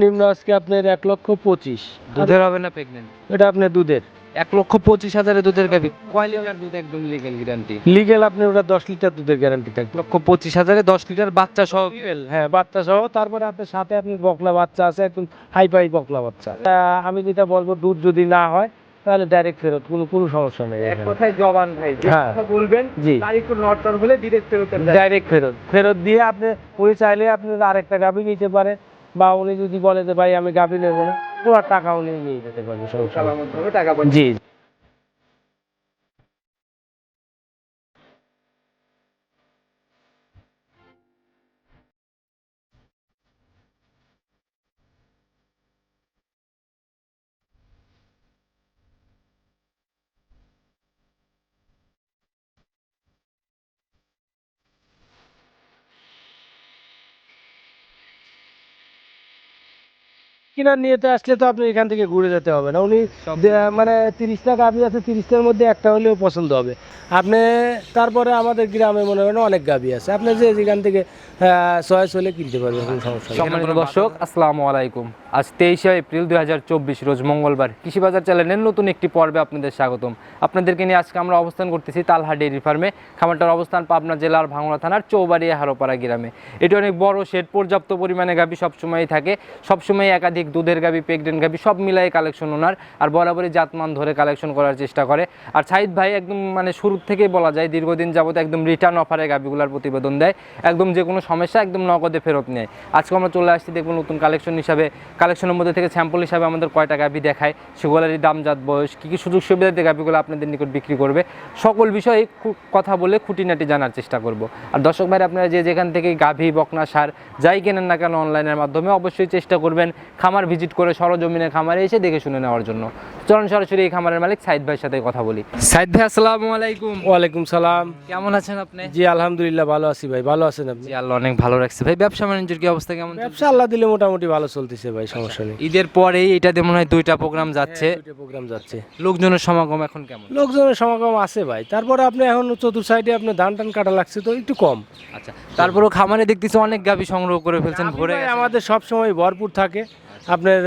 নিম্ন আজকে আপনার এক লক্ষ পঁচিশ। দুধের হবে না প্রেগনেন্ট এটা আপনার দুধের। এক লক্ষ পঁচিশ হাজারে দুধের গাভি কয় লিটার দুধ একদম লিগেল গ্যারান্টি লিগেল আপনার ওটা দশ লিটার দুধের গ্যারান্টি থাকবে। লক্ষ পঁচিশ হাজারে দশ লিটার বাচ্চা সহ হ্যাঁ বাচ্চা সহ। তারপরে আপনার সাথে আপনি বকলা বাচ্চা আছে একদম হাই ফাই বকলা বাচ্চা। আমি যেটা বলব দুধ যদি না হয় তাহলে ডাইরেক্ট ফেরত কোনো কোনো সমস্যা নেই এক কথায় জবান ভাই হ্যাঁ। বলবেন জি। তার একটু হলে ডিরেক্ট ফেরত ডাইরেক্ট ফেরত। ফেরত দিয়ে আপনি উনি চাইলে আপনি আরেকটা গাভি নিতে পারে। বা উনি যদি বলে যে ভাই আমি গাভী নেব না পুরো টাকা উনি নিয়ে যেতে পারবে সমস্যা জি। কিনার নিয়েতে আসলে তো আপনি এখান থেকে ঘুরে যেতে হবে না। উনি মানে তিরিশটা গাভি আছে তিরিশটার মধ্যে একটা হলেও পছন্দ হবে। আপনি তারপরে আমাদের গ্রামে মনে করেন অনেক গাভি আছে। আপনি যে যেখান থেকে চয়েস হলে কিনতে পারবেন কোনো সমস্যা নেই। সম্মানিত দর্শক আসসালামু আলাইকুম। আজ তেইশে এপ্রিল দু হাজার চব্বিশ, রোজ মঙ্গলবার। কৃষি বাজার চ্যানেলের নতুন একটি পর্বে আপনাদের স্বাগতম। আপনাদেরকে নিয়ে আজকে আমরা অবস্থান করতেছি তালহা ডেয়ারি ফার্মে। খামারটার অবস্থান পাবনা জেলার ভাঙড়া থানার চৌবাড়িয়া হারোপাড়া গ্রামে। এটি অনেক বড় শেড, পর্যাপ্ত পরিমাণে গাভি সবসময়ই থাকে। সবসময় একাধিক দুধের গাভি, প্রেগনেন্ট গাভি সব মিলাই কালেকশন ওনার আর বরাবরই জাতমান ধরে কালেকশন করার চেষ্টা করে। আর সাইদ ভাই একদম মানে শুরু থেকেই বলা যায় দীর্ঘদিন যাবত একদম রিটার্ন অফারে গাভিগুলার প্রতিবেদন দেয়। একদম যে কোনো সমস্যা একদম নগদে ফেরত নেয়। আজকে আমরা চলে আসছি দেখব নতুন কালেকশন হিসাবে কালেকশনের মধ্যে থেকে স্যাম্পল হিসাবে আমাদের কয়টা গাভি দেখায় সেগুলোরই দামজাত বয়স কী কী সুযোগ সুবিধা দিয়ে গাভিগুলো আপনাদের নিকট বিক্রি করবে সকল বিষয়ে কথা বলে খুঁটিনাটি জানার চেষ্টা করব। আর দর্শক ভাই আপনারা যে যেখান থেকে গাভি বকনা সার যাই কেনেন না কেন অনলাইনের মাধ্যমে অবশ্যই চেষ্টা করবেন খামার ভিজিট করে সরজমিনের খামারে এসে দেখে শুনে নেওয়ার জন্য। চলুন সরাসরি এই খামারের মালিক সাইদ ভাইয়ের সাথে কথা বলি। সাইদ ভাই আসসালামু আলাইকুম। ওয়ালাইকুম সালাম। কেমন আছেন আপনি? জি আলহামদুলিল্লাহ ভালো আছি ভাই। ভালো আছেন আপনি? আল্লাহ অনেক ভালো রাখছে। ভাই ব্যবসা বাণিজ্যের কি অবস্থা কেমন ব্যবসা আল্লাহ দিলে মোটামুটি ভালো চলতেছে ভাই। সমস্যা নেই। ঈদের পরেই এটাতে মনে হয় দুইটা প্রোগ্রাম যাচ্ছে। প্রোগ্রাম যাচ্ছে। লোকজনের সমাগম এখন কেমন? লোকজনের সমাগম আছে ভাই। তারপরে আপনি এখন চতুর সাইডে আপনি ধান টান কাটা লাগছে তো একটু কম। আচ্ছা তারপরেও খামারে দেখতেছি অনেক গাভি সংগ্রহ করে ফেলছেন ভরে আমাদের সব সময় ভরপুর থাকে। আপনার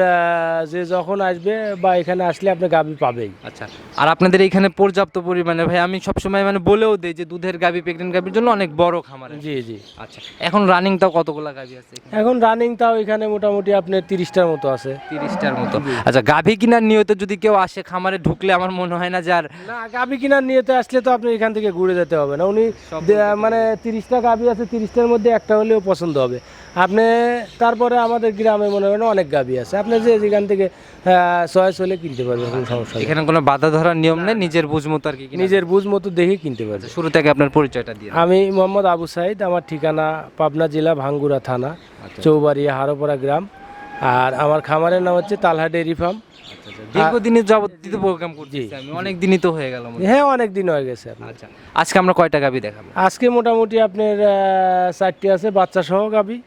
যে যখন আসবে বা এখানে আসলে আপনি গাবি পাবেই। আচ্ছা আর আপনাদের এখানে পর্যাপ্ত পরিমাণে ভাই আমি সবসময় মানে বলেও দেই যে দুধের গাভি প্রেগনেন্ট গাভির জন্য অনেক বড় খামার জি জি। আচ্ছা এখন রানিং তাও কতগুলা গাভি আছে এখন? রানিং তাও এখানে মোটামুটি আপনার তিরিশটার মতো আছে। তিরিশটার মতো। আচ্ছা গাভি কিনার নিয়তে যদি কেউ আসে খামারে ঢুকলে আমার মনে হয় না যে আর না গাবি কিনার নিয়েতে আসলে তো আপনি এখান থেকে ঘুরে যেতে হবে না। উনি মানে তিরিশটা গাবি আছে তিরিশটার মধ্যে একটা হলেও পছন্দ হবে। আপনি তারপরে আমাদের গ্রামে মনে করেন অনেক গাবি আছে। আপনি যে যেখান থেকে চয়েস হলে কিনতে পারবেন কোনো সমস্যা নেই। এখানে কোনো বাধা ধরার নিয়ম নেই? নিজের বুঝ মতো আর কি নিজের বুঝ মতো দেখে কিনতে পারবেন শুরু থেকে আপনার পরিচয়টা দিয়ে আমি মোহাম্মদ আবু সাইদ আমার ঠিকানা পাবনা জেলা ভাঙ্গুরা থানা আচ্ছা। চৌবাড়িয়া হারোপাড়া গ্রাম। আর আমার খামারের নাম হচ্ছে তালহা ডেয়ারি ফার্ম। দীর্ঘদিনের যাবতীয় প্রোগ্রাম করছি আমি। অনেক দিনই তো হয়ে গেল হ্যাঁ। অনেক দিন হয়ে গেছে আচ্ছা আজকে আমরা কয়টা গাভি দেখাবো? আজকে মোটামুটি আপনার চারটি আছে বাচ্চা সহ গাবি।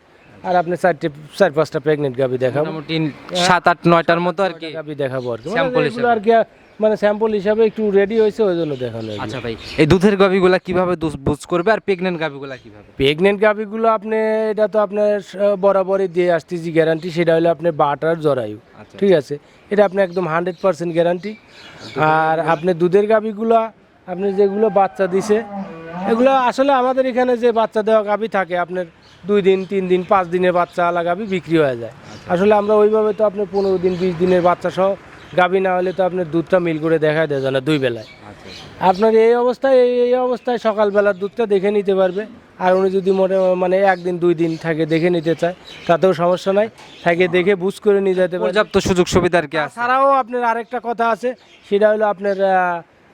আর আপনি চারটে চার পাঁচটা প্রেগনেন্ট গাবি দেখাবো। মোটামুটি সাত আট নয়টার মতো আর কি গাবি দেখাবো আর কি। মানে Sample আর কি মানে স্যাম্পল হিসাবে একটু রেডি হয়েছে ওই জন্য দেখানো আচ্ছা ভাই এই দুধের গাভিগুলা কীভাবে বুঝ করবে আর প্রেগনেন্ট গাভিগুলা কীভাবে? প্রেগনেন্ট গাভিগুলো আপনি এটা তো আপনার বরাবরই দিয়ে আসতেছি গ্যারান্টি সেটা হলো আপনার বাটার জরায়ু আচ্ছা। ঠিক আছে? এটা আপনি একদম হান্ড্রেড পার্সেন্ট গ্যারান্টি আর আপনি দুধের গাভিগুলো আপনি যেগুলো বাচ্চা দিছে এগুলো আসলে আমাদের এখানে যে বাচ্চা দেওয়া গাভি থাকে আপনার দুই দিন তিন দিন পাঁচ দিনের বাচ্চা আলা গাভি বিক্রি হয়ে যায়। আসলে আমরা ওইভাবে তো আপনি পনেরো দিন বিশ দিনের বাচ্চা সহ গাভি না হলে তো আপনার দুধটা মিল করে দেখা দেয় না দুই বেলায়। আচ্ছা। আপনার এই অবস্থায় এই এই অবস্থায় সকালবেলার দুধটা দেখে নিতে পারবে। আর উনি যদি মনে মানে একদিন দুই দিন থাকে দেখে নিতে চায় তাতেও সমস্যা নাই। থাকে দেখে বুঝ করে নিয়ে যেতে পারে পর্যাপ্ত সুযোগ সুবিধা আর কি আছে? তাছাড়াও আপনার আরেকটা কথা আছে সেটা হলো আপনার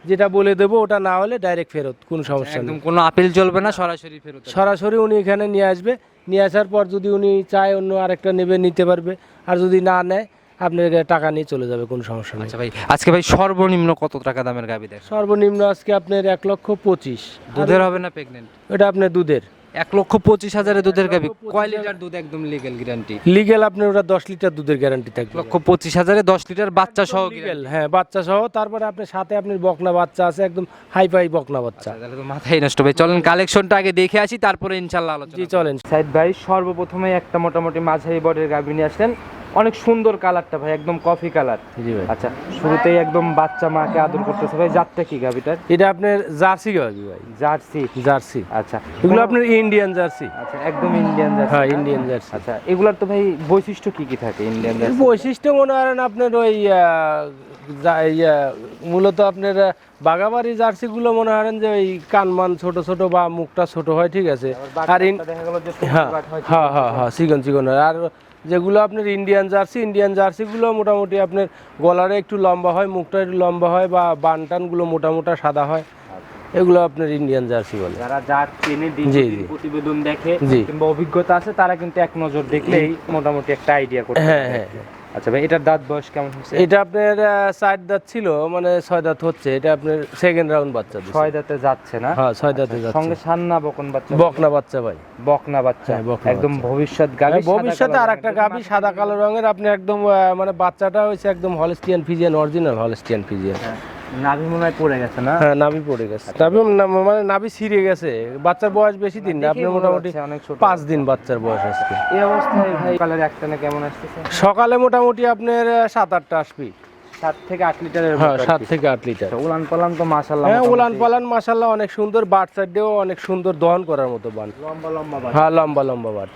যেটা বলে দেবো ওটা না হলে ডাইরেক্ট ফেরত কোনো সমস্যা নেই। একদম কোনো আপিল চলবে না সরাসরি ফেরত সরাসরি উনি এখানে নিয়ে আসবে। নিয়ে আসার পর যদি উনি চায় অন্য আরেকটা নেবে নিতে পারবে। আর যদি না নেয় আপনার টাকা নিয়ে চলে যাবে কোনো সমস্যা নেই। আচ্ছা ভাই আজকে ভাই সর্বনিম্ন কত টাকা দামের গাবি দেয় সর্বনিম্ন আজকে আপনার এক লক্ষ পঁচিশ। দুধের হবে না প্রেগনেন্ট এটা আপনার দুধের। এক লক্ষ পঁচিশ হাজারে দুধের গাবি কয় লিটার? দুধ একদম লিগেল গ্যারান্টি লিগেল আপনার ওটা দশ লিটার দুধের গ্যারান্টি থাকবে। লক্ষ পঁচিশ হাজারে দশ লিটার বাচ্চা সহ লিগেল হ্যাঁ বাচ্চা সহ। তারপরে আপনার সাথে আপনার বকনা বাচ্চা আছে একদম হাই ফাই বকনা বাচ্চা। তাহলে তো মাথায় নষ্ট ভাই চলেন কালেকশনটা আগে দেখে আসি তারপরে ইনশাল্লাহ আলোচনা জি চলেন। সাইদ ভাই সর্বপ্রথমে একটা মোটামুটি মাঝারি বর্ডের গাভী নিয়ে আসলেন। অনেক সুন্দর কালারটা ভাই একদম কফি কালার জি ভাই। আচ্ছা শুরুতেই একদম বাচ্চা মাকে আদর করতেছে ভাই জাতটা কি গাভিটার? এটা আপনার জার্সি গাবি ভাই। জার্সি। জার্সি। আচ্ছা। এগুলো আপনার ইন্ডিয়ান জার্সি। আচ্ছা একদম ইন্ডিয়ান জার্সি। হ্যাঁ ইন্ডিয়ান জার্সি। আচ্ছা এগুলোর তো ভাই বৈশিষ্ট্য কি কি থাকে ইন্ডিয়ান জার্সি বৈশিষ্ট্য মনে করেন আপনার ওই ইয়া, মূলত আপনার বাগাবাড়ি জার্সিগুলো মনে করেন যে ওই কানমান ছোট ছোট বা মুখটা ছোট হয় ঠিক আছে। আর হ্যাঁ হ্যাঁ হ্যাঁ হ্যাঁ চিকন চিকন হয়। আর যেগুলো আপনার ইন্ডিয়ান জার্সি ইন্ডিয়ান জার্সিগুলো মোটামুটি আপনার গলারে একটু লম্বা হয় মুখটা একটু লম্বা হয় বা বানটানগুলো মোটা মোটা সাদা হয়। এগুলো আপনার ইন্ডিয়ান জার্সি বলে। যারা জাত চেনে জি। প্রতিবেদন দেখে। কিংবা অভিজ্ঞতা আছে তারা কিন্তু এক নজর দেখলেই মোটামুটি একটা আইডিয়া করতে হ্যাঁ হ্যাঁ। আচ্ছা ভাই এটার দাঁত বয়স কেমন হচ্ছে? এটা আপনার চার দাঁত ছিল মানে ছয় দাঁত হচ্ছে। এটা আপনার সেকেন্ড রাউন্ড বাচ্চা ছয় দাঁতে যাচ্ছে না? হ্যাঁ ছয় দাঁতে যাচ্ছে। সঙ্গে সান্না বকন বাচ্চা বকনা বাচ্চা ভাই। বকনা বাচ্চা। হ্যাঁ, একদম ভবিষ্যৎ গাভী হ্যাঁ, ভবিষ্যতে আর একটা গাবি সাদা কালো রঙের। আপনি একদম মানে বাচ্চাটা হয়েছে একদম Holstein Friesian original Holstein Friesian নাভি মনে হয় পড়ে গেছে না? হ্যাঁ নাভি পড়ে গেছে। নাভি মানে নাভি ছিঁড়ে গেছে। বাচ্চার বয়স বেশি দিন না আপনি মোটামুটি অনেক ছোট। পাঁচ দিন বাচ্চার বয়স আজকে। এই অবস্থায় ভাই কালার একটানে কেমন আসতেছে? সকালে মোটামুটি আপনার সাত আটটা আসবি। সাত থেকে আট লিটারের হ্যাঁ সাত থেকে আট লিটার। আচ্ছা, উলান পালান তো মাশাল্লাহ হ্যাঁ উলান পালান মাসাল্লাহ অনেক সুন্দর বাট সাইডেও অনেক সুন্দর দহন করার মতো বান। লম্বা লম্বা বাচ্চা হ্যাঁ লম্বা লম্বা বাট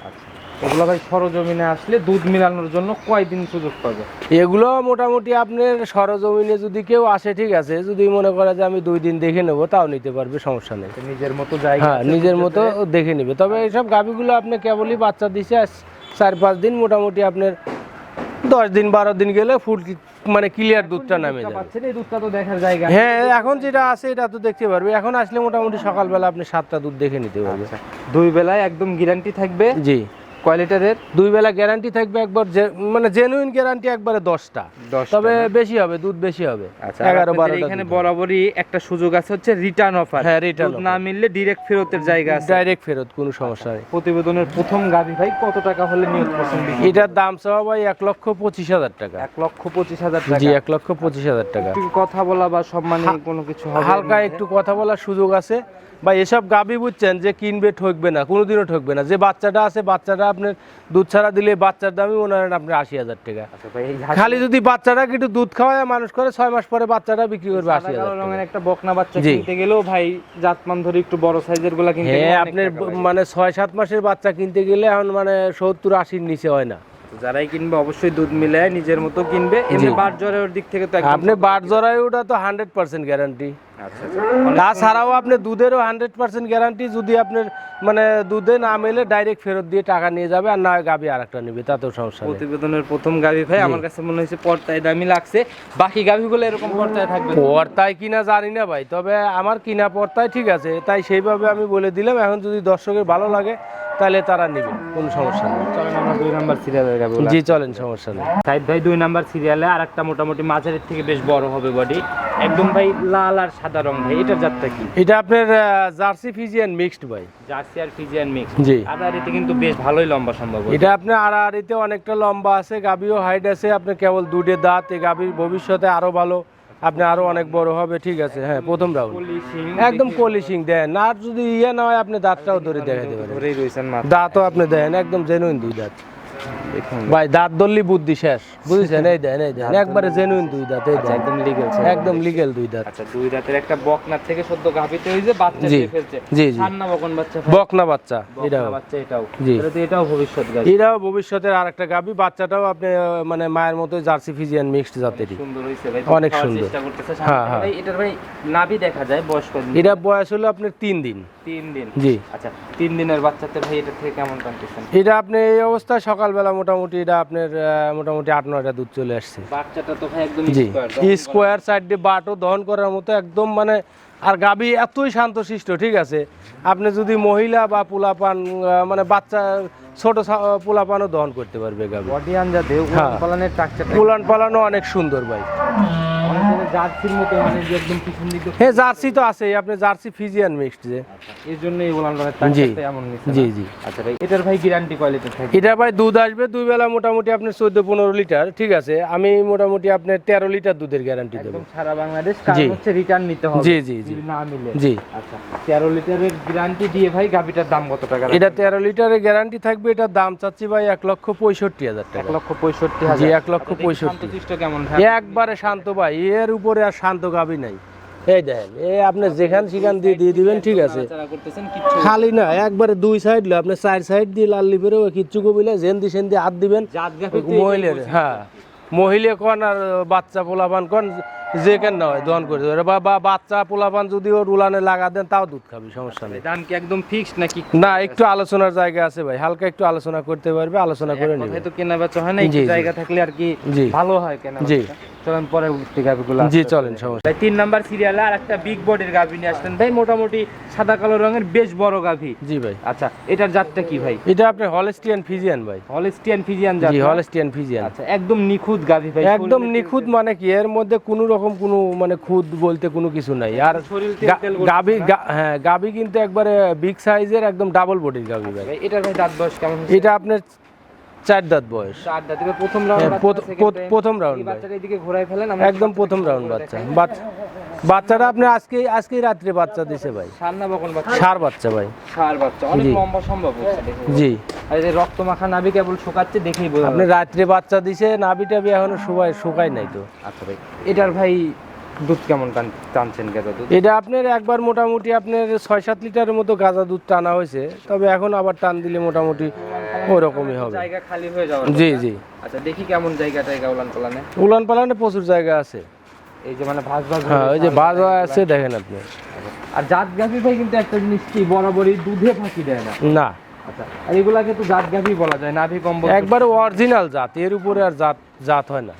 এগুলো ভাই সরজমিনে আসলে দুধ মিলানোর জন্য কয়দিন সুযোগ পাবে? এগুলো মোটামুটি আপনার সরজমিনে যদি কেউ আসে ঠিক আছে যদি মনে করে যে আমি দুই দিন দেখে নেব তাও নিতে পারবে সমস্যা নেই। নিজের মতো জায়গা হ্যাঁ নিজের মতো দেখে নেবে। তবে এইসব গাভিগুলো আপনি কেবলই বাচ্চা দিছে চার পাঁচ দিন মোটামুটি আপনার দশ দিন বারো দিন গেলে ফুল মানে ক্লিয়ার দুধটা নামে যাবে দুধটা তো দেখার জায়গা হ্যাঁ এখন যেটা আছে এটা তো দেখতে পারবে। এখন আসলে মোটামুটি সকালবেলা আপনি সাতটা দুধ দেখে নিতে পারবে। আচ্ছা, দুই বেলায় একদম গ্যারান্টি থাকবে। জি। কয় লিটারের দুই বেলা গ্যারান্টি থাকবে একবার মানে জেনুইন গ্যারান্টি একবারে দশটা। তবে বেশি হবে দুধ বেশি হবে। আচ্ছা এগারো বারো এখানে বরাবরই একটা সুযোগ আছে হচ্ছে রিটার্ন অফার হ্যাঁ, return না মিললে ডিরেক্ট ফেরতের জায়গা আছে। ডাইরেক্ট ফেরত কোনো সমস্যা নেই। প্রতিবেদনের প্রথম গাভি ভাই কত টাকা হলে নিয়োগ করছেন এটার দাম চাওয়া ভাই এক লক্ষ পঁচিশ হাজার টাকা। এক লক্ষ পঁচিশ হাজার টাকা। জি এক লক্ষ পঁচিশ হাজার টাকা। কথা বলা বা সম্মানী কোনো কিছু হালকা একটু কথা বলার সুযোগ আছে। বা এসব গাবি বুঝছেন যে কিনবে ঠকবে না কোনোদিনও ঠকবে না। যে বাচ্চাটা আছে বাচ্চাটা আপনার দুধ ছাড়া দিলে বাচ্চার দামই মনে হয় আপনার আশি হাজার টাকা। আচ্ছা খালি যদি বাচ্চাটাকে একটু দুধ খাওয়ায় মানুষ করে ছয় মাস পরে বাচ্চাটা বিক্রি করবে আশি হাজার একটা বকনা বাচ্চা কিনতে গেলেও ভাই জাতমান ধরে একটু বড় সাইজেরগুলা কিনতে হ্যাঁ আপনার মানে ছয় সাত মাসের বাচ্চা কিনতে গেলে এখন মানে সত্তর আশির নিচে হয় না। যারাই কিনবে অবশ্যই দুধ মিলায় নিজের মতো কিনবে। এমনি জ্বরের দিক থেকে তো আপনি বাট জরায়ুটা তো হান্ড্রেড পার্সেন্ট গ্যারান্টি। তাছাড়াও আপনি দুধেরও হান্ড্রেড পার্সেন্ট গ্যারান্টি যদি আপনার মানে দুধে না মেলে ডাইরেক্ট ফেরত দিয়ে টাকা নিয়ে যাবে আর না গাবি আর একটা নেবে তাতেও সমস্যা প্রতিবেদনের প্রথম গাভি ভাই আমার কাছে মনে হয়েছে পর্তায় দামি লাগছে। বাকি গাভিগুলো এরকম পর্তায় থাকবে? পর্তায় কিনা জানি না ভাই তবে আমার কিনা পর্তায় ঠিক আছে তাই সেইভাবে আমি বলে দিলাম। এখন যদি দর্শকের ভালো লাগে তাহলে তারা নেবে কোনো সমস্যা নেই। চলেন আমরা দুই নাম্বার সিরিয়ালের গাভি জি চলেন সমস্যা নেই। সাইদ ভাই দুই নাম্বার সিরিয়ালে আর একটা মোটামুটি মাঝারের থেকে বেশ বড় হবে বডি একদম ভাই লাল আর সাদা রং ভাই এটার জাতটা কি? এটা আপনার জার্সি ফিজিয়ান মিক্সড ভাই। জার্সি আর ফিজিয়ান মিক্স জি। আদার এতে কিন্তু বেশ ভালোই লম্বা সম্ভব এটা আপনার আড়াআড়িতে অনেকটা লম্বা আছে গাবিও হাইট আছে আপনার কেবল দুটে দাঁত এই গাবির ভবিষ্যতে আরও ভালো। আপনি আরও অনেক বড় হবে ঠিক আছে হ্যাঁ প্রথম রাউন্ড একদম কলিশিং দেন আর যদি ইয়ে না হয় আপনি দাঁতটাও ধরে দেখাতে পারেন। দাঁতও আপনি দেন একদম জেনুইন দুই দাঁত। ভাই দাঁত ধরলি বুদ্ধি শেষ। বুঝছেন? এই দেন এই দেন। একবারে জেনুইন দুই দাঁত এই আচ্ছা, দেন। একদম লিগেল একদম লিগেল দুই দাঁত। আচ্ছা দুই রাতের একটা বকনার থেকে সদ্য গাভিতে হয়েছে বাচ্চা দিয়ে ফেলছে। জি, জি। সান্না বকন বাচ্চা বকনা বাচ্চা বকনা এটাও। বাচ্চা এটাও। জি। এটা তো এটাও ভবিষ্যৎ গাভি। এটাও ভবিষ্যতের আর একটা গাবি বাচ্চাটাও আপনি মানে মায়ের মতো জার্সি ফিজিয়ান মিক্সড জাতেরই। সুন্দর হয়েছে ভাই অনেক সুন্দর। চেষ্টা করতেছে। হ্যাঁ, হ্যাঁ। এটার ভাই নাভি দেখা যায় বয়স কদিন এটা বয়স হলো আপনার তিন দিন। তিন দিন? জি। আচ্ছা তিন দিনের বাচ্চাতে ভাই এটা থেকে কেমন কন্ডিশন এটা আপনি এই অবস্থায় সকালবেলা মোটামুটি এটা আপনার মোটামুটি আট নয়টা দুধ চলে আসছে। বাচ্চাটা তো ভাই একদম স্কোয়ার স্কোয়ার সাইড বাটও দহন করার মতো একদম মানে আর গাবি এতই শান্তশিষ্ট ঠিক আছে? আপনি যদি মহিলা বা পোলাপান মানে বাচ্চা ছোট পোলাপানও দহন করতে পারবে গাবি বডি আনজাতে হ্যাঁ। পালনের পুলান পালানো অনেক সুন্দর ভাই। জার্সির মতো মানে একদম পিছন দিকে হ্যাঁ জার্সি তো আছেই। আপনি জার্সি ফিজিয়ান মিক্সড যে। এর জন্য এই উলান পালানের জি এমন জি জি। আচ্ছা ভাই এটার ভাই গ্যারান্টি কোয়ালিটি থাকে এটা ভাই দুধ আসবে দুই বেলা মোটামুটি আপনার চোদ্দ পনেরো লিটার ঠিক আছে? আমি মোটামুটি আপনার তেরো লিটার দুধের গ্যারান্টি দেবো। একদম সারা বাংলাদেশ কারণ হচ্ছে রিটার্ন নিতে হবে। জি, জি, জি। জি না মিলে। জি। আচ্ছা লিটারের গ্যারান্টি দিয়ে ভাই দাম কত টাকা এটা তেরো লিটারের গ্যারান্টি থাকবে এটার দাম চাচ্ছি ভাই এক লক্ষ পঁয়ষট্টি হাজার এক টাকা লক্ষ জি, এক লক্ষ আচ্ছা, কেমন ভাই একবারে শান্ত ভাই এর উপরে আর শান্ত গাবি নাই। এই দেখেন এ আপনি যেখান সেখান দিয়ে দিয়ে দিবেন ঠিক আছে। খালি না একবারে দুই সাইড লো আপনি চার সাইড দিয়ে লাল লিপেরও কিচ্ছু কবিলে জেন দি সেন দিয়ে হাত দিবেন মহিলার হ্যাঁ মহিলা কন আর বাচ্চা পোলাপান কন যে কেন নয় দহন করে দেবে। বা বাচ্চা পোলাপান যদি ওর উলানে লাগা দেন তাও দুধ খাবি সমস্যা নেই। দাম কি একদম ফিক্সড নাকি? না একটু আলোচনার জায়গা আছে ভাই হালকা একটু আলোচনা করতে পারবে আলোচনা করে নিবে। কথায় তো কেনা বেচা হয় না। জায়গা থাকলে আর কি ভালো হয় কেনা জি। চলেন গাভিগুলো জি চলেন সমস্যা ভাই তিন নাম্বার সিরিয়ালে আর একটা বিগ বডির গাভি নিয়ে আসলেন। ভাই মোটামুটি সাদা কালো রঙের বেশ বড় গাভি জি ভাই। আচ্ছা এটার জাতটা কি ভাই? এটা হলস্টিয়ান ফিজিয়ান ভাই। হলিস্টিয়ান ফিজিয়ান জাত জি? হলস্টিয়ান ফিজিয়ান আচ্ছা একদম নিখুঁত গাভি ভাই একদম শরীরে নিখুঁত মানে কি এর মধ্যে কোনো রকম কোনো মানে খুদ বলতে কোনো কিছু নাই। আর শরীর তেল গা- তেল করছে গাবি না? গা- হ্যাঁ গাবি কিন্তু একবারে বিগ সাইজের একদম ডাবল বডির গাবি ভাই। ভাই এটার ভাই দাঁত বয়স কেমন এটা আপনার চার দাঁত বয়স। চার দাঁত। প্রথম রাউন্ড হ্যাঁ, প্রথ- প্রথম round ভাই। বাচ্চাটা এদিকে ঘোরায় ফেলেন একদম প্রথম রাউন্ড বাচ্চা। বাচ্চা বাচ্চাটা আপনি আজকে আজকেই রাত্রে বাচ্চা দিছে ভাই। সার না বকন বাচ্চা? সার বাচ্চা ভাই। সার বাচ্চা। অনেক। লম্বা সম্ভব জি। আর এই রক্ত মাখা নাভি কেবল শুকাচ্ছে দেখেই বোঝা আপনি রাত্রে বাচ্চা দিছে নাবি টাবি এখনও শুকায় শুকায় নাই তো। আচ্ছা ভাই এটার ভাই দুধ কেমন টান- টানছেন গেদা দুধ? এটা আপনার একবার মোটামুটি আপনার ছয় সাত লিটারের মতো গাঁজা দুধ টানা হয়েছে তবে এখন আবার টান দিলে মোটামুটি ওরকমই হবে। জায়গা খালি হয়ে যাওয়ার জি জি। আচ্ছা দেখি কেমন জায়গা টাইগা উলান পালানে উলান পালানে প্রচুর জায়গা আছে। এই যে মানে ভাজ ভাজ হ্যাঁ হয়ে ওই যে ভাজ ভাজ আছে দেখেন আপনি। আর জাত গাভি ভাই কিন্তু একটা জিনিস কি বরাবরই দুধে ফাঁকি দেয় না? না। আচ্ছা আর এগুলাকে তো জাত গাভি বলা যায় নাভি কম্বল। একবারে অরিজিনাল জাত এর উপরে আর জাত জাত হয় না।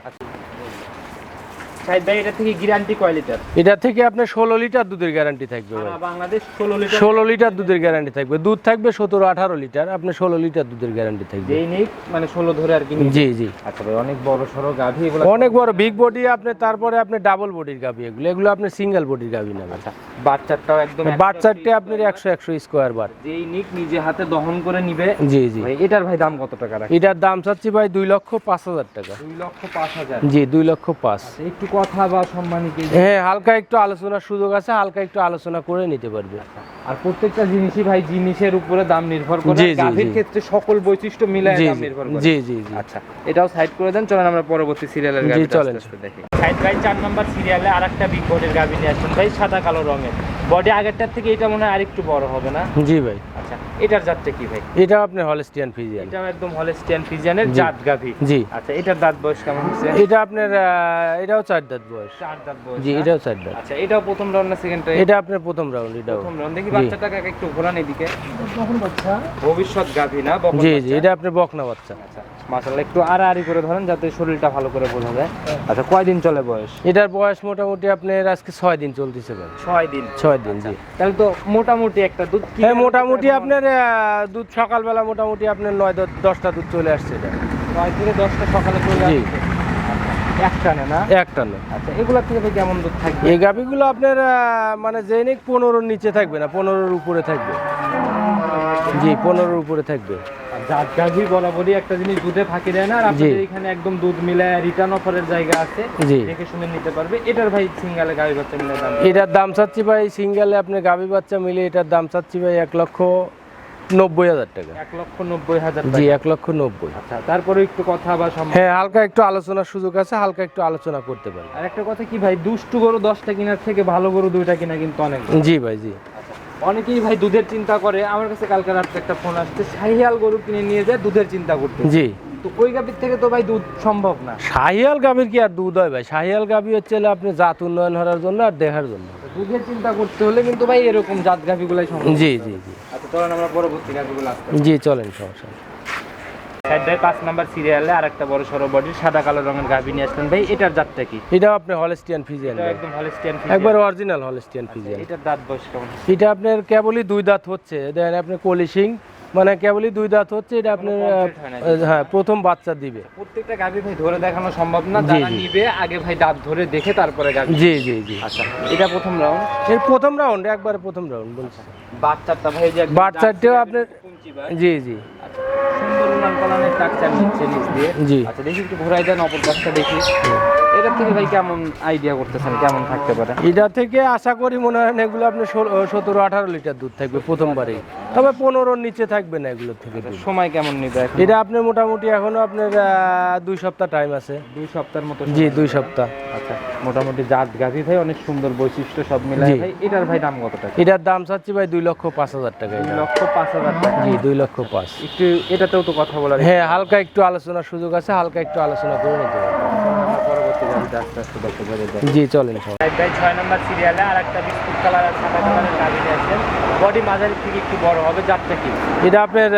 সাইদ ভাই এটা থেকে গ্যারান্টি কয় লিটার এটা থেকে আপনার ষোলো লিটার দুধের গ্যারান্টি থাকবে বাংলাদেশ ষোলো লিটার ষোলো লিটার দুধের গ্যারান্টি থাকবে। দুধ থাকবে সতেরো আঠারো লিটার আপনার ষোলো লিটার দুধের গ্যারান্টি থাকবে। নেই মানে ষোলো ধরে আর কি জি জি। আচ্ছা ভাই অনেক বড় সড়ো গাভি এগুলো অনেক বড় বিগ বডি আপনি তারপরে আপনি ডাবল বডির গাবি এগুলো। এগুলো আপনি সিঙ্গেল বডির গাবি নেবেন। আচ্ছা বাচ্চাটাও একদম বাচ্চারটি আপনার একশো একশো স্কোয়ার বার যেই নিক নিজে হাতে দহন করে নিবে। জি জি। এটার ভাই দাম কত টাকা এটার দাম চাচ্ছি ভাই দুই লক্ষ পাঁচ হাজার টাকা। দুই লক্ষ পাঁচ হাজার। জি দুই লক্ষ পাঁচ। আচ্ছা, একটু কথা বা সম্মানিকে হ্যাঁ হালকা একটু আলোচনার সুযোগ আছে হালকা একটু আলোচনা করে নিতে পারবে। আর প্রত্যেকটা জিনিসই ভাই জিনিসের উপরে দাম নির্ভর করে গাভীর ক্ষেত্রে সকল বৈশিষ্ট্য মিলায় দাম নির্ভর করে। জি জি জি। আচ্ছা এটাও সাইড করে দেন চলেন আমরা পরবর্তী সিরিয়ালের জি, গাভিটা চলেন। দেখি। সাইড ভাই চার নাম্বার সিরিয়ালে আরেকটা বিগ বডির গাভি নিয়ে আসছেন। ভাই সাদা কালো রঙের। বডি আগেরটার থেকে এটা মনে হয় আরেকটু বড় হবে না? জি ভাই। আচ্ছা এটার জাতটা কি ভাই? এটা আপনি হলস্টিয়ান ফিজিয়ান এটা একদম হলস্টিয়ান ফিজিয়ানের জি। জাত গাভী। জি। আচ্ছা এটার দাঁত বয়স কেমন হচ্ছে? এটা আপনার আহ, এটাও চার দাঁত বয়স। চার দাঁত বয়স জি এটাও চার দাঁত। আচ্ছা এটাও প্রথম রাউন্ড না সেকেন্ড রাউন্ড এটা আপনার প্রথম রাউন্ড এটাও। প্রথম রাউন্ড দেখি বাচ্চাটাকে একটু ঘোরান এদিকে। ভবিষ্যৎ গাভী না বকন জি জি এটা আপনার বকনা বাচ্চা। আচ্ছা। মাশাআল্লাহ একটু আড়াআড়ি করে ধরেন যাতে শরীরটা ভালো করে বোঝা যায়। আচ্ছা কয়দিন চলে বয়স? এটার বয়স মোটামুটি আপনার আজকে ছয় দিন চলতেছে ভাই। ছয় দিন। ছয় দিন জি। তাহলে তো মোটামুটি একটা দুধ হ্যাঁ মোটামুটি আপনার দুধ সকালবেলা মোটামুটি আপনার নয় দশ- দশটা দুধ চলে আসছে এটা। নয় থেকে দশটা সকালে চলে। আসছে। একটানে না? একটা নয় আচ্ছা এগুলা থেকে কেমন দুধ থাকবে? এই গাভিগুলো আপনার মানে জেনিক পনেরোর নিচে থাকবে না পনেরোর উপরে থাকবে। জি পনেরোর উপরে থাকবে। জাত গাভী বরাবরই একটা জিনিস দুধে ফাঁকি দেয় না আর আপনাদের এখানে একদম দুধ মিলায় রিটার্ন অফারের জায়গা আছে দেখে শুনে নিতে পারবে। এটার ভাই সিঙ্গালে গাভী বাচ্চা মিলে দাম এটার দাম চাচ্ছি ভাই সিঙ্গেলে আপনি গাভি বাচ্চা মিলে এটার দাম চাচ্ছি ভাই এক লক্ষ নব্বই হাজার টাকা। এক লক্ষ নব্বই হাজার জি এক লক্ষ নব্বই। আচ্ছা তারপরে একটু কথা বা হ্যাঁ হালকা একটু আলোচনার সুযোগ আছে হালকা একটু আলোচনা করতে পারি। আর একটা কথা কি ভাই দুষ্টু গরু দশটা কেনার থেকে ভালো গরু দুইটা কিনা কিন্তু অনেক জি ভাই জি। অনেকেই ভাই দুধের চিন্তা করে। আমার কাছে কালকে রাত্রে একটা ফোন আসছে শাহিয়াল গরু কিনে নিয়ে যায় দুধের চিন্তা করতে জি। তো ওই গাভীর থেকে তো ভাই দুধ সম্ভব না। শাহিয়াল গাভীর কি আর দুধ হয় ভাই? শাহিয়াল গাভী হচ্ছে হলো আপনি জাত উন্নয়ন হওয়ার জন্য আর দেহার জন্য। দুধের চিন্তা করতে হলে কিন্তু ভাই এরকম জাত গাভীগুলাই সম্ভব জি জি জি। আচ্ছা চলেন আমরা পরবর্তী গাভীগুলো আসতে জি চলেন সমস্যা নেই। সাইড ভাই পাঁচ নাম্বার সিরিয়ালে আর একটা বড় সড়ো বডির সাদা কালো রঙের গাভী নিয়ে আসলেন। ভাই এটার জাতটা কি? এটাও আপনি হলস্টিয়ান ফিজিয়ান এটা একদম হলস্টিয়ান একবার অরিজিনাল হলস্টিয়ান ফিজিয়ান এটার দাঁত বয়স কেমন? এটা আপনার কেবলই দুই দাঁত হচ্ছে। দেখেন আপনার কলিশিং মানে কেবলই দুই দাঁত হচ্ছে এটা আপনার হয় প্রথম বাচ্চা দিবে। প্রত্যেকটা গাভী ভাই ধরে দেখানো সম্ভব না। যারা নিবে আগে ভাই দাঁত ধরে দেখে তারপরে গাভী। জি জি জি। আচ্ছা এটা প্রথম রাউন্ড এর প্রথম রাউন্ড একবারে প্রথম রাউন্ড বলছি। বাচ্চাটা ভাই যে বাচ্চাটাও আপনার- জি জি। আচ্ছা, সুন্দর উলান পালানের স্ট্রাকচার নিচ্ছে নিচ দিয়ে। জি। আচ্ছা দেখি একটু ঘোরাই দেন অপর পাশটা দেখি। এটার থেকে ভাই কেমন আইডিয়া করতেছেন? কেমন থাকতে পারে? এটা থেকে আশা করি মনে হয় এগুলো আপনি সতেরো আঠারো লিটার দুধ থাকবে প্রথমবারে তবে পনেরোর নিচে থাকবে না থেকে সময় কেমন নিবে এটা আপনার মোটামুটি এখনও আপনার দুই সপ্তাহ টাইম আছে। দুই সপ্তাহের মতো জি দুই সপ্তাহ। আচ্ছা মোটামুটি জাত গাভি ভাই অনেক সুন্দর বৈশিষ্ট্য সব মিলাই ভাই। এটার ভাই দাম কত টাকা? এটার দাম চাচ্ছি ভাই দুই লক্ষ পাঁচ হাজার টাকা দুই লক্ষ পাঁচ হাজার টাকা। জি দুই লক্ষ পাঁচ। একটু এটাতেও তো কথা বলার হ্যাঁ হালকা একটু আলোচনার সুযোগ আছে হালকা একটু আলোচনা করে নিতে পারব আমরা পরবর্তী গাড়িতে আস্তে আস্তে দেখতে পারি জি চলেন ভাই ছয় নম্বর সিরিয়ালে আর একটা বিস্কুট কালার আর সাদা কালারের গাভি আছেন বডি মাঝারি থেকে একটু বড় হবে যাত্রা কি এটা আপনার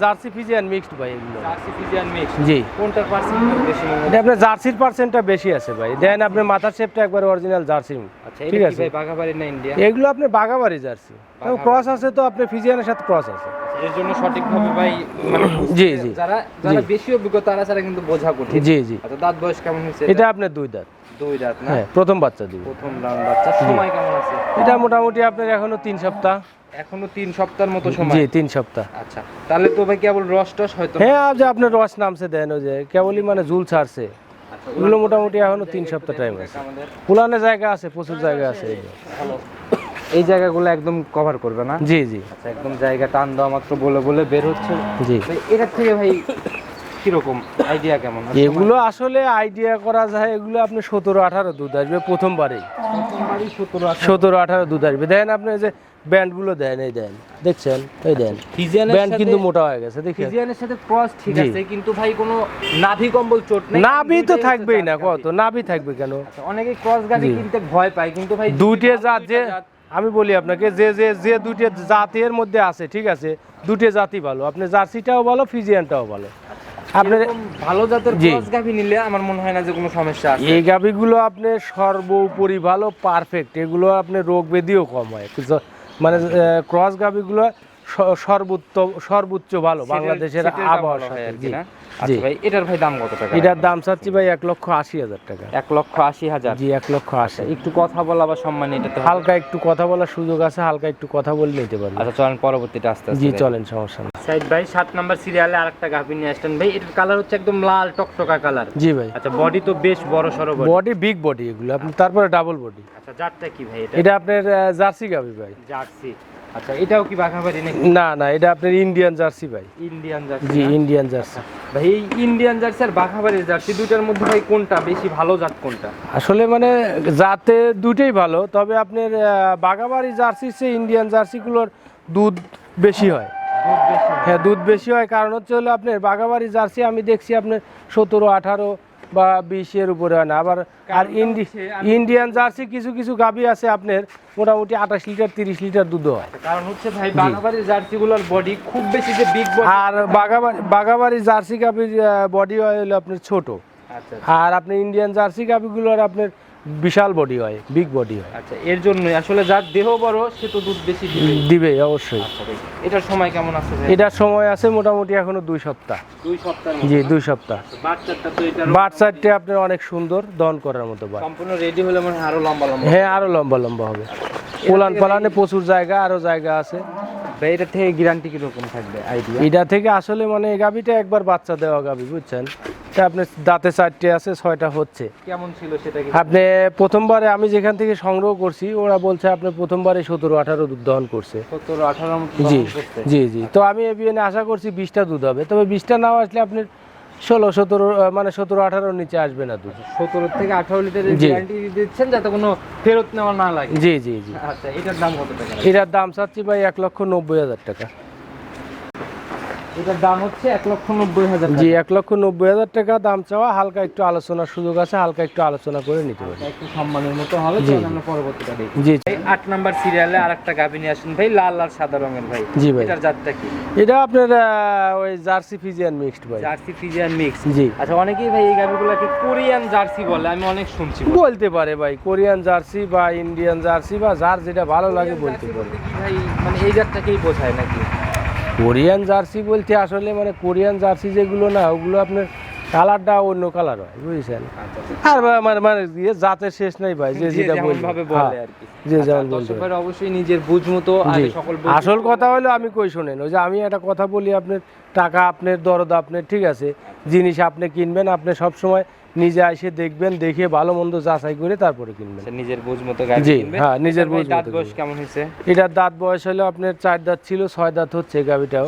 জার্সি ফিজিয়ান মিক্সড ভাই এগুলো। জার্সি ফিজিয়ান মিক্স জি। কোনটার পার্সেন্ট বেশি এটা আপনার জার্সির পার্সেন্টটা বেশি আছে ভাই। দেন আপনার মাথার শেপটা একবার অরিজিনাল জার্সি। আচ্ছা ঠিক আছে? ভাই বাঘাবাড়ি না ইন্ডিয়া এগুলো আপনার বাগাবাড়ি জার্সি। ক্রস আছে তো আপনার ফিজিয়ানের সাথে ক্রস আছে। এর জন্য সঠিকভাবে ভাই মানে জি, জি। যারা যারা বেশি অভিজ্ঞতা তারা ছাড়া কিন্তু বোঝা কঠিন। জি জি। আচ্ছা দাঁত বয়স কেমন হয়েছে? এটা আপনার দুই দাঁত। দুই দাঁত না? হ্যাঁ প্রথম বাচ্চা দিব প্রথম রাউন্ড বাচ্চা। সময় কেমন আছে? এটা মোটামুটি আপনার এখনও তিন সপ্তাহ। এখনও তিন সপ্তাহের মতো সময়? জি তিন সপ্তাহ। আচ্ছা তাহলে তো ভাই কেবল রস টস হয়তো হ্যাঁ আজ যে আপনার রস নামছে দেন ওই যে কেবলই মানে ঝুল ছাড়ছে। আচ্ছা, এগুলো মোটামুটি এখনও তিন সপ্তাহ টাইম আছে। আমাদের। পুলানে জায়গা আছে প্রচুর জায়গা আছে। এই জায়গাগুলো একদম কভার করবে না? জি জি। আচ্ছা একদম জায়গা টান দেওয়া মাত্র বলে বলে বের হচ্ছে। জি। এটার থেকে ভাই কীরকম আইডিয়া কেমন? এগুলো আসলে আইডিয়া করা যায় এগুলো আপনি সতেরো আঠারো দুধ আসবে প্রথমবারেই সতেরো আঠারো দুধ আসবে। আপনি যে ব্যান্ডগুলো দেন এই দেন দেখছেন? এই দেন। ব্যান্ড কিন্তু মোটা হয়ে গেছে দেখেন। ফিজিয়ানের সাথে ক্রস ঠিক আছে কিন্তু ভাই কোনো নাভি কম্বল চোট নেই। নাভি তো থাকবেই না কত? নাভি থাকবে কেন? আচ্ছা, অনেকে ক্রস গাড়ি কিনতে ভয় পায় কিন্তু ভাই দুইটে জাত যে আমি বলি আপনাকে যে যে যে দুইটে জাতের মধ্যে আছে ঠিক আছে? দুটি জাতি ভালো। আপনি জার্সিটাও ভালো ফিজিয়ানটাও ভালো। আপনার ভালো জাতের। ক্রস গাভী নিলে আমার মনে হয় না যে কোনো সমস্যা আছে। এই গাভীগুলো আপনি সর্বোপরি ভালো পারফেক্ট এগুলো আপনি রোগ ব্যাধিও কম হয়। মানে ক্রস গাভীগুলো সর্বোচ্চ সর্বোচ্চ ভালো বাংলাদেশের না? আচ্ছা ভাই এটার ভাই দাম কত টাকা? এটার দাম চাচ্ছি ভাই এক লক্ষ আশি হাজার টাকা। এক লক্ষ আশি হাজার? জি এক লক্ষ আশি। একটু কথা বলা বা সম্মান হবে। হালকা একটু কথা বলার সুযোগ আছে হালকা একটু কথা বলে নিতে পারবেন আচ্ছা চলেন পরবর্তীতে আস্তে আস্তে জি চলেন সমস্যা নেই। সাইদ ভাই সাত নাম্বার সিরিয়ালে আরেকটা গাভী নিয়ে ভাই এটার কালার হচ্ছে একদম লাল টকটকা কালার জি ভাই। আচ্ছা বডি তো বেশ বড় সড়ো বডি বডি বিগ বডি এগুলো। আপনি তারপরে ডাবল বডি আচ্ছা জাতটা কি ভাই এটা? এটা আপনার জার্সি গাভি ভাই। জার্সি। আচ্ছা এটাও কি বাঘাবাড়ি নাকি? না না এটা আপনার ইন্ডিয়ান জার্সি ভাই। ইন্ডিয়ান জার্সি জি ইন্ডিয়ান জার্সি ভাই এই ইন্ডিয়ান জার্সি আর বাঘাবাড়ির জার্সি দুইটার মধ্যে ভাই কোনটা বেশি ভালো জাত কোনটা? আসলে মানে জাতে দুটোই ভালো তবে আপনার আহ, বাগাবাড়ি জার্সির চেয়ে ইন্ডিয়ান জার্সিগুলোর দুধ বেশি হয়। হ্যাঁ। দুধ বেশি হয় কারণ হচ্ছে হলো আপনার বাঘাবাড়ি জার্সি আমি দেখছি আপনার সতেরো আঠারো বা বিশের উপরে হয় না। আবার আর ইন্ডি ইন্ডিয়ান জার্সি কিছু কিছু গাভি আছে আপনার মোটামুটি আঠাশ লিটার তিরিশ লিটার দুধ হয়। কারণ হচ্ছে ভাই বাঘাবাড়ির জার্সিগুলোর বডি খুব বেশি যে বিগ বডি আর বাঘাবাড়ি বাঘাবাড়ির জার্সি গাভির বডি হয় হলো আপনার ছোট। আচ্ছা আর আপনি ইন্ডিয়ান জার্সি গাভিগুলোর আপনার বিশাল বডি হয় বিগ বডি হয়। আচ্ছা এর জন্যই আসলে যার দেহ বড় সে তো দুধ বেশি দিবে। দিবে অবশ্যই। আচ্ছা এটার সময় কেমন আছে? এটার সময় আছে মোটামুটি এখনও দুই সপ্তাহ। দুই সপ্তাহ জি দুই সপ্তাহ। বাচ্চাটা তো এটা বাচ্চাটি আপনার অনেক সুন্দর দহন করার মতো সম্পূর্ণ রেডি হলে মানে আরও লম্বা লম্বা হ্যাঁ আরও লম্বা লম্বা হবে। পোলান পালানে প্রচুর জায়গা আরও জায়গা আছে। এটা থেকে গ্যারান্টি কীরকম থাকবে? আইডিয়া এটা থেকে আসলে মানে গাভিটা একবার বাচ্চা দেওয়া গাভি বুঝছেন? তা আপনার দাঁতে চারটে আছে ছয়টা হচ্ছে। কেমন ছিল সেটা আপনি প্রথমবারে আমি যেখান থেকে সংগ্রহ করছি ওরা বলছে আপনি প্রথমবারে সতেরো আঠারো দুধ দহন করছে। সতেরো আঠারো জি জি জি। তো আমি এ বিয়ে আশা করছি বিশটা দুধ হবে। তবে বিশটা নাও আসলে আপনি ষোলো সতেরো মানে সতেরো আঠারোর নিচে আসবে না দুধ। সতেরো থেকে আঠারো লিটারের জি। গ্যারান্টি দিচ্ছেন যাতে কোনো ফেরত নেওয়া না লাগে। জি জি জি। আচ্ছা এটার দাম কত টাকা? এটার দাম চাচ্ছি ভাই এক লক্ষ নব্বই হাজার টাকা। এটার দাম হচ্ছে এক লক্ষ নব্বই হাজার জি এক লক্ষ নব্বই হাজার টাকা দাম চাওয়া। হালকা একটু আলোচনার সুযোগ আছে হালকা একটু আলোচনা করে নিতে পারি। একটু সম্মানের মতো হবে জি, আমরা পরবর্তীটা দেখি। জি ভাই আট নাম্বার সিরিয়ালে আর একটা গাভি নিয়ে আসেন ভাই লাল লাল সাদা রঙের ভাই। জি ভাই। এটার জাতটা কি? এটা আপনার ওই জার্সি ফিজিয়ান মিক্সড ভাই। জার্সি ফিজিয়ান মিক্স জি। আচ্ছা অনেকেই ভাই এই গাভিগুলোকে কোরিয়ান জার্সি বলে আমি অনেক শুনছি। বলতে পারে ভাই কোরিয়ান জার্সি বা ইন্ডিয়ান জার্সি বা যার যেটা ভালো লাগে বলতে পারে। ভাই মানে এই জাতটাকেই বোঝায় নাকি? কোরিয়ান জার্সি বলতে আসলে মানে কোরিয়ান জার্সি যেগুলো না ওগুলো আপনার কালারটা অন্য কালার হয় বুঝছেন? আর মানে মানে ইয়ে জাতের শেষ নাই ভাই যে যেটা ভাবে হ্যাঁ, বলে আর কি। যে আচ্ছা, যেমন বলতে অবশ্যই নিজের বুঝ মতো আর সকল আসল কথা হলো আমি কই শোনেন ওই যে আমি একটা কথা বলি আপনার টাকা আপনার দরদ আপনার ঠিক আছে জিনিস আপনি কিনবেন আপনি সবসময় নিজে এসে দেখবেন দেখে ভালো মন্দ যাচাই করে তারপরে কিনবেন। আচ্ছা, নিজের বুঝ মতো জি হ্যাঁ নিজের বুঝ দাঁত বয়স কেমন হয়েছে? এটার দাঁত বয়স হলে আপনার চার দাঁত ছিল ছয় দাঁত হচ্ছে গাবিটাও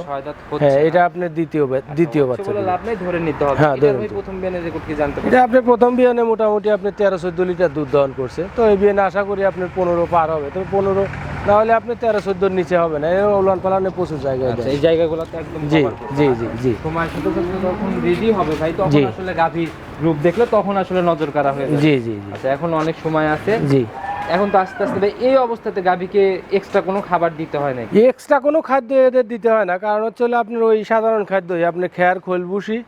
হ্যাঁ এটা আপনার দ্বিতীয় আচ্ছা, দ্বিতীয় বাচ্চা লাভ নেই ধরে নিতে হবে। হ্যাঁ ধরে প্রথম বিয়ানে জানতে আপনি প্রথম বিয়ানে মোটামুটি আপনি 13 14 লিটার দুধ দহন করছে। তো এই বিয়ানে আশা করি আপনার 15 পার হবে। তবে 15 তাহলে আপনি তেরো চোদ্দোর নিচে হবে না এর উলান পালানে প্রচুর জায়গা আচ্ছা, আছে। এই জায়গাগুলোতে একদম জি জি জি জি। তোমার ছোট যখন রেডি হবে ভাই তখন আসলে গাভীর রূপ দেখলে তখন আসলে নজর করা হয়ে জি জি জি। আচ্ছা এখন অনেক সময় আছে। জি। এখন তো আস্তে আস্তে এই অবস্থাতে গাভীকে এক্সট্রা কোনো খাবার দিতে হয় না এক্সট্রা কোনো খাদ্য এদের দিতে হয় না কারণ হচ্ছে আপনার ওই সাধারণ খাদ্যই আপনি খেয়ার খোলবুসি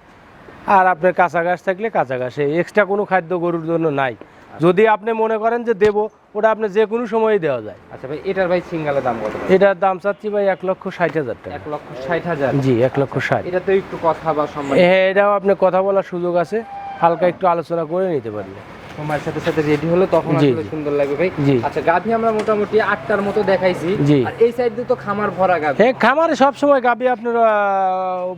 আর আপনার কাঁচা ঘাস থাকলে কাঁচা ঘাসে এক্সট্রা কোনো খাদ্য গরুর জন্য নাই। আচ্ছা। যদি আপনি মনে করেন যে দেবো ওটা আপনি যে কোনো সময়ই দেওয়া যায়। আচ্ছা ভাই এটার ভাই সিঙ্গালের দাম কত এটার দাম চাচ্ছি ভাই এক লক্ষ ষাট হাজার টাকা। এক লক্ষ ষাট হাজার? জি এক লক্ষ ষাট। এটা তো একটু কথা বা সম্মান হ্যাঁ এটাও আপনি কথা বলার সুযোগ আছে। হালকা একটু আলোচনা করে নিতে পারবেন সময়ের সাথে সাথে রেডি হলে তখন আসলে সুন্দর লাগবে ভাই। আচ্ছা গাভী আমরা মোটামুটি আটটার মতো দেখাইছি। আর এই সাইড দিয়ে তো খামার ভরা গাভী হ্যাঁ খামারে সব সময় গাবি আপনার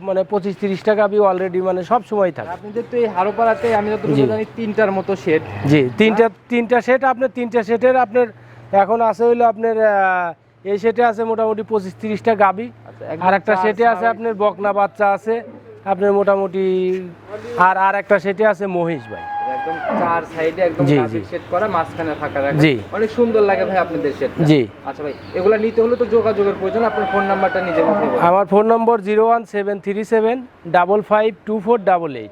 মানে পঁচিশ তিরিশটা গাবি অলরেডি মানে সব সময় থাকে। আপনাদের তো এই হারোপাড়াতে আমি যতটুকু জানি তিনটার মতো শেড জি তিনটা তিনটা সেট আপনার তিনটা সেটের আপনার এখন আছে হইল আপনার এই সেটে আছে মোটামুটি পঁচিশ তিরিশটা গাবি। আচ্ছা, আর একটা সেটে আছে আপনার বকনা বাচ্চা আছে। আপনার মোটামুটি আর আর একটা সেটে আছে মহিষ ভাই। একদম চার সাইডে একদম জি, গাভীর জি। শেড করা মাঝখানে ফাঁকা রাখা। জি। অনেক সুন্দর লাগে ভাই আপনাদের শেড জি। আচ্ছা ভাই এগুলা নিতে হলে তো যোগাযোগের প্রয়োজন আপনার ফোন নাম্বারটা নিজে মুখে বলুন আমার phone number zero one seven three seven double five two four double eight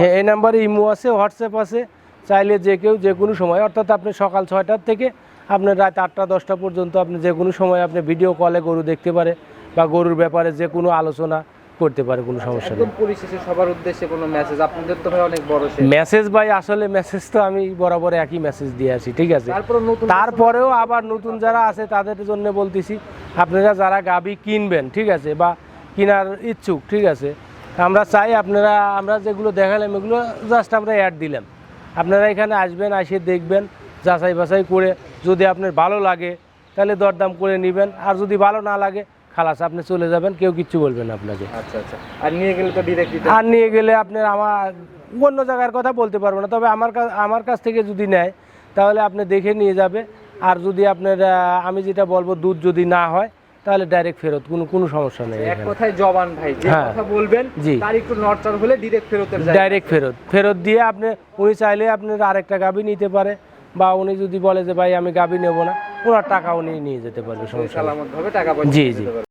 হ্যাঁ এই নাম্বারে ইমো আছে হোয়াটসঅ্যাপ আছে। চাইলে যে কেউ যে কোনো সময় অর্থাৎ আপনি সকাল ছয়টার থেকে আপনার রাত আটটা দশটা পর্যন্ত আপনি যে কোনো সময় আপনি ভিডিও কলে গরু দেখতে পারে বা গরুর ব্যাপারে যে কোনো আলোচনা করতে পারে কোনো সমস্যা নেই। পরিশেষে সবার উদ্দেশ্যে কোনো মেসেজ আপনাদের তো ভাই অনেক বড় মেসেজ ভাই আসলে মেসেজ তো আমি বরাবর একই মেসেজ দিয়ে আসি ঠিক আছে? তারপর নতুন তারপরেও আবার নতুন যারা আছে তাদের জন্য বলতেছি আপনারা যারা গাবি কিনবেন ঠিক আছে বা কেনার ইচ্ছুক ঠিক আছে আমরা চাই আপনারা আমরা যেগুলো দেখালাম এগুলো জাস্ট আমরা অ্যাড দিলাম। আপনারা এখানে আসবেন এসে দেখবেন যাচাই বাছাই করে যদি আপনার ভালো লাগে তাহলে দরদাম করে নেবেন আর যদি ভালো না লাগে খালাস আপনি চলে যাবেন কেউ কিচ্ছু বলবেন আপনাকে। আচ্ছা আচ্ছা। আর নিয়ে গেলে তো ডিরেক্ট আর নিয়ে গেলে আপনার আমার অন্য জায়গার কথা বলতে পারব না তবে আমার কাছ আমার কাছ থেকে যদি নেয় তাহলে আপনি দেখে নিয়ে যাবে। আর যদি আপনার আমি যেটা বলব দুধ যদি না হয় তাহলে ডাইরেক্ট ফেরত কোনো কোনো সমস্যা নেই এক কথায় জবান ভাই যে হ্যাঁ। কথা বলবেন জি। তার একটু নড়চড় হলে ডিরেক্ট ফেরতের যায় ডাইরেক্ট ফেরত। ফেরত দিয়ে আপনি উনি চাইলে আপনার আরেকটা গাবি নিতে পারে। বা উনি যদি বলে যে ভাই আমি গাবি নেব না ওনার টাকা উনি নিয়ে যেতে পারবে সমস্যা জি, জি।